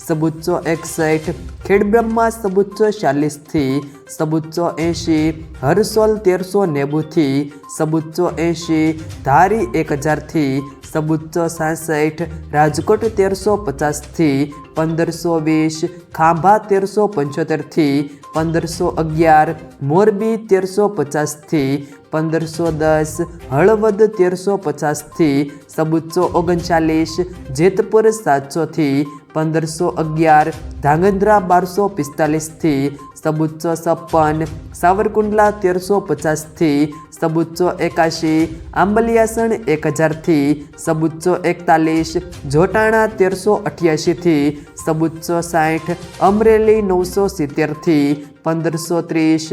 સબુચ્ચો એકસઠ ખેડબ્રહ્મા સબુચ્ચો ચાલીસથી સબુચ્ચો એંશી, હરસોલ તેરસો નેવુંથી સબુચ્ચો એંશી, ધારી એક હજારથી સબુચ્ચો સાસઠ, રાજકોટ તેરસો પચાસથી પંદરસો વીસ, ખાંભા તેરસો પંચોતેરથી પંદરસો અગિયાર, મોરબી તેરસો પચાસથી પંદરસો દસ, હળવદ તેરસો પચાસથી સબુચ્ચો ઓગણચાલીસ, જેતપુર સાતસોથી પંદરસો અગિયાર, ધાંગધ્રા બારસો પિસ્તાલીસથી સબુચ્ચો છપ્પન સાવરકુંડલા તેરસો પચાસથી સબુચ્ચો એકાશી, આંબલિયાસણ એક હજારથી સબુચ્ચો એકતાલીસ, જોટાણા તેરસો અઠ્યાસીથી સબુચ્ચો સાઠ, અમરેલી નવસો સિત્તેરથી પંદરસો ત્રીસ,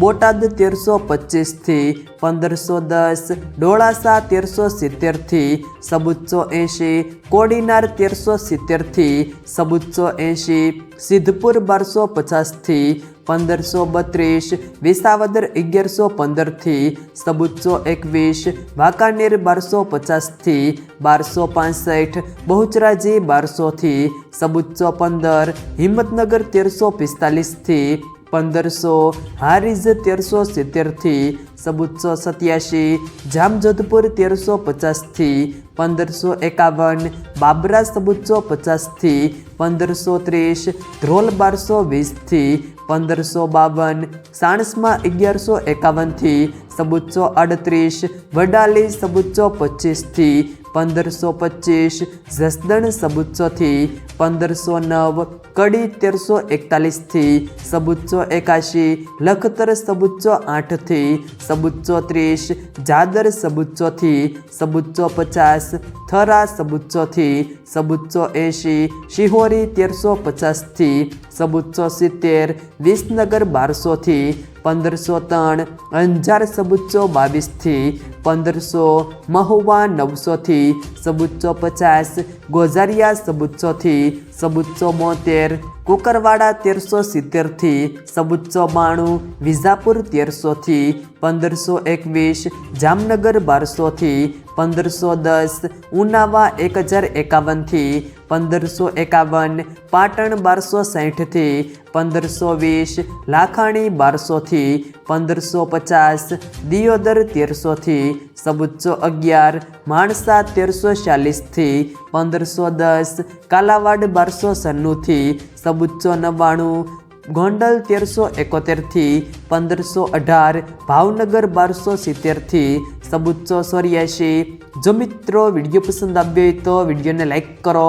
બોટાદ તેરસો પચીસથી પંદરસો દસ, ડોળાસા તેરસો સિત્તેરથી સબુચ્ચો એંશી, કોડીનાર તેરસો સિત્તેરથી સબુચ્ચો એંશી, સિદ્ધપુર બારસો પચાસથી પંદરસો બત્રીસ, વિસાવદર અગિયારસો પંદરથી સબુચ્ચો એકવીસ, વાંકાનેર બારસો પચાસથી, બારસો પાસઠ, બહુચરાજી બારસોથી સબુચ્ચો પંદર, હિંમતનગર તેરસો પિસ્તાલીસથી, પંદરસો, હારીજ તેરસો સિત્તેરથી સબુચ્ચો સત્યાસી, જામજોધપુર તેરસો પચાસથી, પંદરસો એકાવન, બાબરા સબુચ્ચો પચાસથી, પંદરસો ત્રીસ, ધ્રોલ બારસો વીસથી પંદરસો બાવન સાણસમાં અગિયારસો એકાવનથી સબુચ્ચો અડત્રીસ વડાલી સબુચ્ચો પચીસથી પંદરસો પચીસ, જસદણ સબુચ્ચોથી પંદરસો નવ, કડી તેરસો એકતાલીસથી સબુચ્ચો એકાશી, લખતર સબુચ્ચો આઠથી સબુચ્ચો ત્રીસ, જાદર સબુચ્ચોથી સબુચ્ચો પચાસ, થરા સબુચ્ચોથી સબુચ્ચો એંશી, શિહોરી તેરસો પચાસથી સબુચ્ચો સિત્તેર, વિસનગર બારસોથી પંદરસો ત્રણ અંજાર સબુચ્ચો બાવીસથી પંદરસો, મહુવા નવસોથી સબુચ્ચો પચાસ, ગોઝારિયા સબુચ્ચોથી સબુચ્ચો બોતેર, કુકરવાડા તેરસો સિત્તેરથી સબુચ્ચો બાણું, વિજાપુર તેરસોથી પંદરસો એકવીસ, જામનગર બારસોથી પંદરસો દસ, ઉનાવા એક હજાર એકાવનથી પંદરસો એકાવન, પાટણ બારસો સાઠથી પંદરસો વીસ, લાખાણી બારસોથી, પંદરસો પચાસ, દિયોદર તેરસોથી સબુચ્ચો અગિયાર, માણસા તેરસો ચાલીસથી, પંદરસો દસ, કાલાવાડ બારસો સન્નુથી સબુચ્ચો નવ્વાણું, ગોંડલ તેરસો એકોતેરથી, પંદરસો અઢાર, ભાવનગર બારસો સિત્તેરથી સબુચ્ચો ચોર્યાસી જો મિત્રો વીડિયો પસંદ આવ્યો હોય તો વિડીયોને લાઈક કરો.